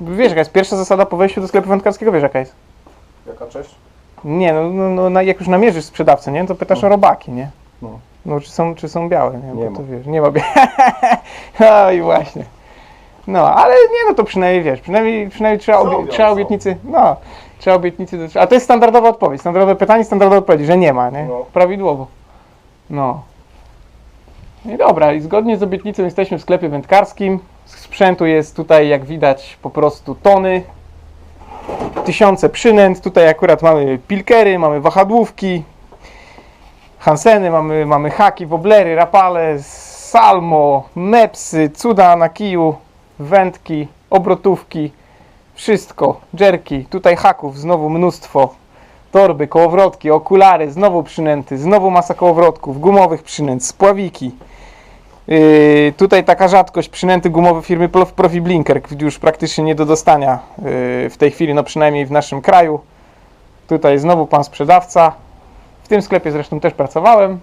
Wiesz jaka jest pierwsza zasada po wejściu do sklepu wędkarskiego, wiesz jaka jest? Jaka cześć? Nie, no, no, no na, jak już namierzysz sprzedawcę, nie? To pytasz o robaki, nie? No. No czy są, czy są białe, nie? Nie Bo to ma. wiesz, nie ma białe. no i właśnie. No, ale nie no to przynajmniej wiesz, przynajmniej, przynajmniej trzeba, Są obie, białe, trzeba są. obietnicy, no, trzeba obietnicy, do, a to jest standardowa odpowiedź, standardowe pytanie, standardowa odpowiedź, że nie ma, nie? No. Prawidłowo. No. No i dobra, i zgodnie z obietnicą jesteśmy w sklepie wędkarskim. Sprzętu jest tutaj, jak widać, po prostu tony. Tysiące przynęt. Tutaj akurat mamy pilkery, mamy wahadłówki, Hanseny, mamy, mamy haki, woblery, rapale, salmo, mepsy, cuda na kiju, wędki, obrotówki, wszystko, jerki, tutaj haków, znowu mnóstwo, torby, kołowrotki, okulary, znowu przynęty, znowu masa kołowrotków, gumowych przynęt, spławiki. Yy, tutaj taka rzadkość, przynęty gumowe firmy Prof- Profi Blinker, już praktycznie nie do dostania yy, w tej chwili, no przynajmniej w naszym kraju. Tutaj znowu pan sprzedawca. W tym sklepie zresztą też pracowałem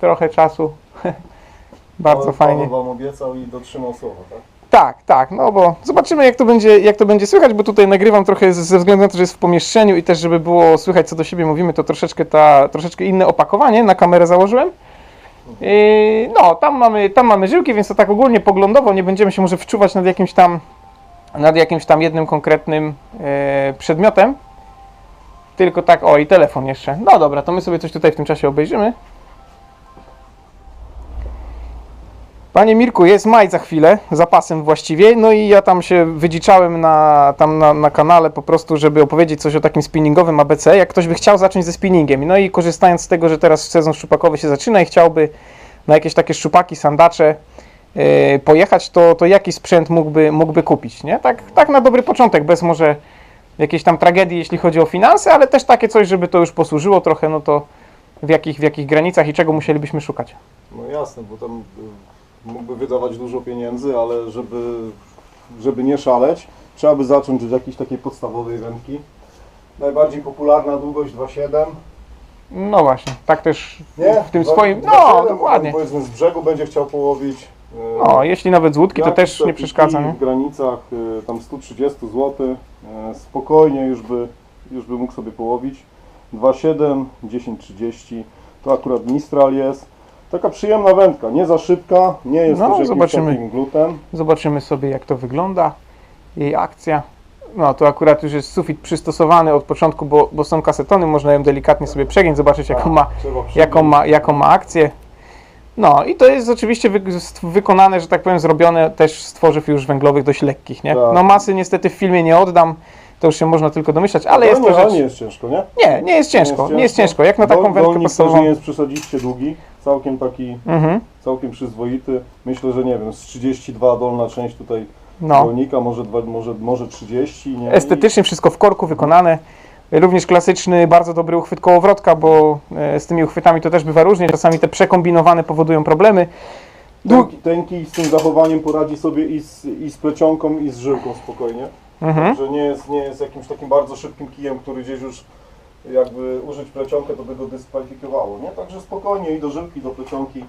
trochę czasu. Bardzo Paweł- fajnie. Paweł wam obiecał i dotrzymał słowa, tak? Tak, tak, no bo zobaczymy jak to będzie, jak to będzie słychać, bo tutaj nagrywam trochę ze względu na to, że jest w pomieszczeniu i też żeby było słychać co do siebie mówimy, to troszeczkę ta, troszeczkę inne opakowanie na kamerę założyłem. No, tam mamy, tam mamy żyłki, więc to tak ogólnie poglądowo nie będziemy się może wczuwać nad jakimś tam, nad jakimś tam jednym konkretnym e, przedmiotem. Tylko tak, o i telefon jeszcze. No dobra, to my sobie coś tutaj w tym czasie obejrzymy. Panie Mirku, jest maj za chwilę, zapasem właściwie, no i ja tam się wydziczałem na, tam na, na kanale po prostu, żeby opowiedzieć coś o takim spinningowym ABC, jak ktoś by chciał zacząć ze spinningiem. No i korzystając z tego, że teraz sezon szczupakowy się zaczyna i chciałby na jakieś takie szczupaki, sandacze yy, pojechać, to, to jaki sprzęt mógłby, mógłby kupić, nie? Tak, tak na dobry początek, bez może jakiejś tam tragedii, jeśli chodzi o finanse, ale też takie coś, żeby to już posłużyło trochę, no to w jakich, w jakich granicach i czego musielibyśmy szukać. No jasne, bo tam mógłby wydawać dużo pieniędzy, ale żeby, żeby nie szaleć, trzeba by zacząć od jakiejś takiej podstawowej wędki. Najbardziej popularna długość 2,7. No właśnie, tak też Nie? w tym Dwa- swoim. 2,7, No, bo dokładnie. Powiedzmy z brzegu będzie chciał połowić. No, jeśli nawet z łódki, to też nie przeszkadza, nie? W granicach y, tam 130 zł. y, Spokojnie już by, już by mógł sobie połowić. 2,7, 10,30. To akurat Mistral jest. Taka przyjemna wędka, nie za szybka, nie jest No, też jakimś zobaczymy. takim glutem. Zobaczymy sobie, jak to wygląda. Jej akcja. No, to akurat już jest sufit przystosowany od początku, bo, bo są kasetony, można ją delikatnie sobie przegiąć, zobaczyć, jaką ma, Trzeba jaką ma, jaką ma akcję. No i to jest oczywiście wy, wykonane, że tak powiem, zrobione też z tworzyw już węglowych dość lekkich, nie? Tak. No masy niestety w filmie nie oddam, to już się można tylko domyślać, ale No jest nie, to rzecz... nie jest ciężko, nie? Nie, nie jest ciężko, nie jest ciężko. Jak na taką Dol- wędkę podstawową... nie jest przesadziście długi, całkiem taki, Mhm, całkiem przyzwoity. Myślę, że nie wiem, z 32 dolna część tutaj no. dolnika, może, dwa, może, może 30, nie? Estetycznie wszystko w korku wykonane. Również klasyczny, bardzo dobry uchwyt kołowrotka, bo e, z tymi uchwytami to też bywa różnie. Czasami te przekombinowane powodują problemy. I Dłu- tenki, tenki z tym zachowaniem poradzi sobie i z, i z plecionką, i z żyłką spokojnie. Mhm. Że nie jest, nie jest jakimś takim bardzo szybkim kijem, który gdzieś już jakby użyć plecionkę, to by go dyskwalifikowało, nie? Także spokojnie i do żyłki, do plecionki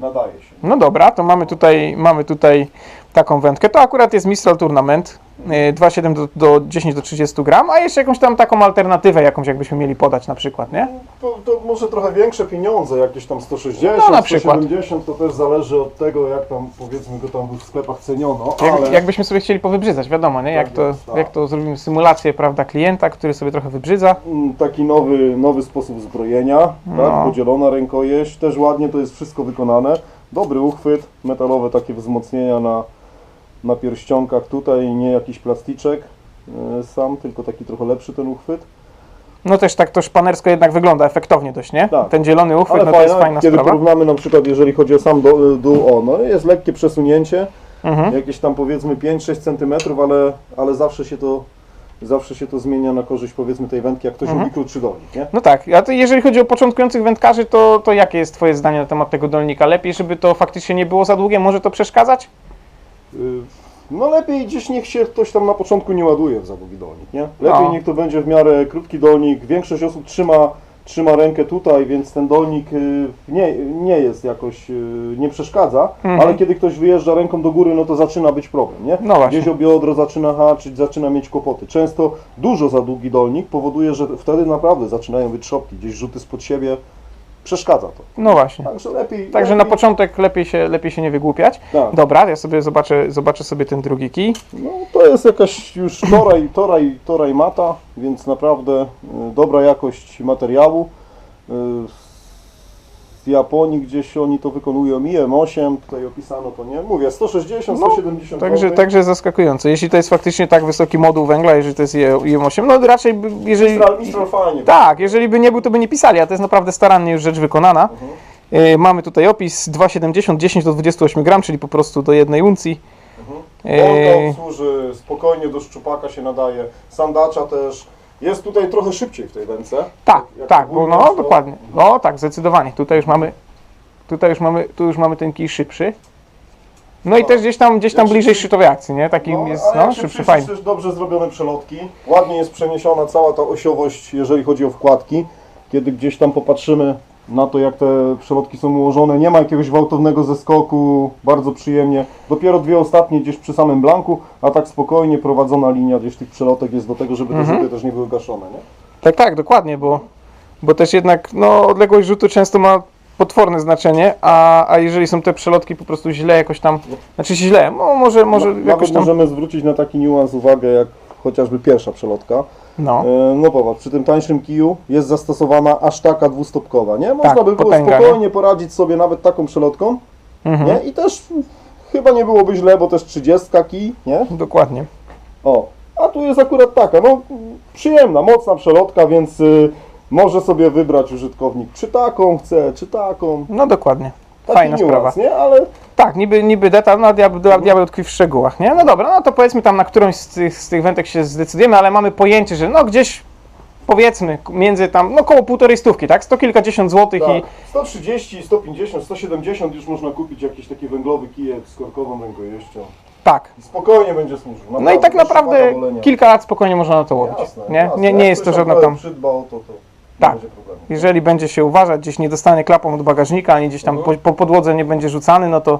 nadaje się. No dobra, to mamy tutaj, mamy tutaj taką wędkę. To akurat jest Mistral Tournament. E, 2,7 do, do 10 do 30 gram, a jeszcze jakąś tam taką alternatywę jakąś jakbyśmy mieli podać na przykład, nie? To, to może trochę większe pieniądze, jakieś tam 160, No, na przykład. 170, to też zależy od tego, jak tam powiedzmy go tam w sklepach ceniono, Jak, ale Jakbyśmy sobie chcieli powybrzydzać, wiadomo, nie? Jak Tak to, jest, tak. jak to zrobimy symulację, prawda, klienta, który sobie trochę wybrzydza. mm, taki nowy, nowy sposób zbrojenia, No. tak? podzielona rękojeść, też ładnie to jest wszystko wykonane. Dobry uchwyt, metalowe takie wzmocnienia na, na pierścionkach tutaj, nie jakiś plasticzek e, sam, tylko taki trochę lepszy ten uchwyt. No też tak to szpanersko jednak wygląda, efektownie dość, nie? Tak. Ten zielony uchwyt, Ale no to jest fajna, fajna kiedy sprawa. porównamy na przykład, jeżeli chodzi o sam do- dół, o, no jest lekkie przesunięcie, Mhm. jakieś tam powiedzmy 5-6 cm, ale, ale zawsze się to zawsze się to zmienia na korzyść powiedzmy tej wędki, jak ktoś Mhm. lubi krótszy dolnik, nie? No tak, a to jeżeli chodzi o początkujących wędkarzy, to, to jakie jest Twoje zdanie na temat tego dolnika? Lepiej, żeby to faktycznie nie było za długie? Może to przeszkadzać? Y, No lepiej gdzieś niech się ktoś tam na początku nie ładuje w za długi dolnik, nie? Lepiej No. niech to będzie w miarę krótki dolnik. Większość osób trzyma trzyma rękę tutaj, więc ten dolnik y, nie, nie jest jakoś, y, nie przeszkadza, Mhm. ale kiedy ktoś wyjeżdża ręką do góry, no to zaczyna być problem, nie? No właśnie. Gdzieś o biodro zaczyna haczyć, zaczyna mieć kłopoty. Często dużo za długi dolnik powoduje, że wtedy naprawdę zaczynają być szopki, gdzieś rzuty spod siebie, przeszkadza to. No właśnie. Także lepiej... Także na lepiej, początek lepiej się, lepiej się nie wygłupiać. Tak. Dobra, ja sobie zobaczę, zobaczę sobie ten drugi kij. No, to jest jakaś już toraj, toraj, toraj mata, więc naprawdę y, dobra jakość materiału. Y, z Japonii gdzieś oni to wykonują IM8, tutaj opisano to nie, mówię 160, No, 170 Także, także zaskakujące. Jeśli to jest faktycznie tak wysoki moduł węgla, jeżeli to jest IM8, no raczej by, jeżeli... Mistral, Mistral fajnie. Tak, jeżeli by nie był, to by nie pisali, a to jest naprawdę starannie już rzecz wykonana. Mhm. E, mamy tutaj opis 2,70, 10 do 28 gram, czyli po prostu do jednej uncji. Polka E, obsłuży, spokojnie do szczupaka się nadaje, sandacza też. Jest tutaj trochę szybciej w tej wędce. tak, Jak tak, bo no to- dokładnie. No tak, zdecydowanie. Tutaj już mamy, tutaj już mamy, tu już mamy ten kij szybszy. No i No. też gdzieś tam, gdzieś tam się bliżej przy- szczytowej akcji, nie? Taki No, jest, no, szybszy, przyjrzysz, fajny. też dobrze zrobione przelotki. Ładnie jest przeniesiona cała ta osiowość, jeżeli chodzi o wkładki. Kiedy gdzieś tam popatrzymy na to, jak te przelotki są ułożone, nie ma jakiegoś gwałtownego zeskoku, bardzo przyjemnie. Dopiero dwie ostatnie gdzieś przy samym blanku, a tak spokojnie prowadzona linia gdzieś tych przelotek jest do tego, żeby te Mhm. rzuty też nie były gaszone. Nie? Tak, tak, dokładnie, bo, bo też jednak no, odległość rzutu często ma potworne znaczenie, a, a jeżeli są te przelotki po prostu źle jakoś tam, znaczy źle, no, może, może No, jakoś Nawet tam, możemy zwrócić na taki niuans uwagę, jak chociażby pierwsza przelotka. no, E, No popatrz, przy tym tańszym kiju jest zastosowana aż taka dwustopkowa, nie? Można Tak, by było potęga, spokojnie poradzić sobie nawet taką przelotką, mhm, nie? I też chyba nie byłoby źle, bo też 30 kij, nie? dokładnie. O, a tu jest akurat taka, no przyjemna, mocna przelotka, więc y, może sobie wybrać użytkownik, czy taką chce, czy taką. No dokładnie. Taki Fajna niuans, sprawa. nie? Ale Tak, niby, niby detal, no diabeł, diabeł tkwi w szczegółach, nie? No dobra, no to powiedzmy tam na którąś z tych, z tych wędek się zdecydujemy, ale mamy pojęcie, że no gdzieś powiedzmy między tam, no koło półtorej stówki, tak? Sto kilkadziesiąt złotych tak, i 130, 150, 170 już można kupić jakiś taki węglowy kijek z korkową rękojeścią. tak. Spokojnie będzie służył. No i tak naprawdę kilka lat spokojnie można na to łowić, Jasne, nie? jasne. Nie, nie jest to żadna tam... przydba o to, to Tak. Jeżeli będzie się uważać, gdzieś nie dostanie klapą od bagażnika, ani gdzieś tam po, Mhm. po podłodze nie będzie rzucany, no to,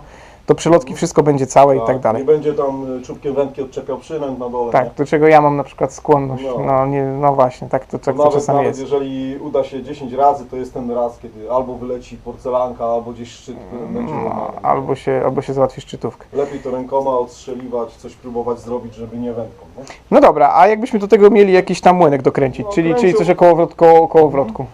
to przylotki wszystko będzie całe i tak dalej. Nie będzie tam y, czubkiem wędki odczepiał przynęt na dole. Tak, do czego ja mam na przykład skłonność. No. No, nie, no właśnie, tak to, To tak to nawet, czasami nawet jest. jeżeli uda się 10 razy, to jest ten raz, kiedy albo wyleci porcelanka, albo gdzieś szczyt będzie No, albo, się, albo się załatwi szczytówkę. Lepiej to rękoma odstrzeliwać, coś próbować zrobić, żeby nie wędką. Nie? No dobra, a jakbyśmy do tego mieli jakiś tam młynek dokręcić, No, czyli, czyli kręcił. coś około, wrot, koło, koło wrotku.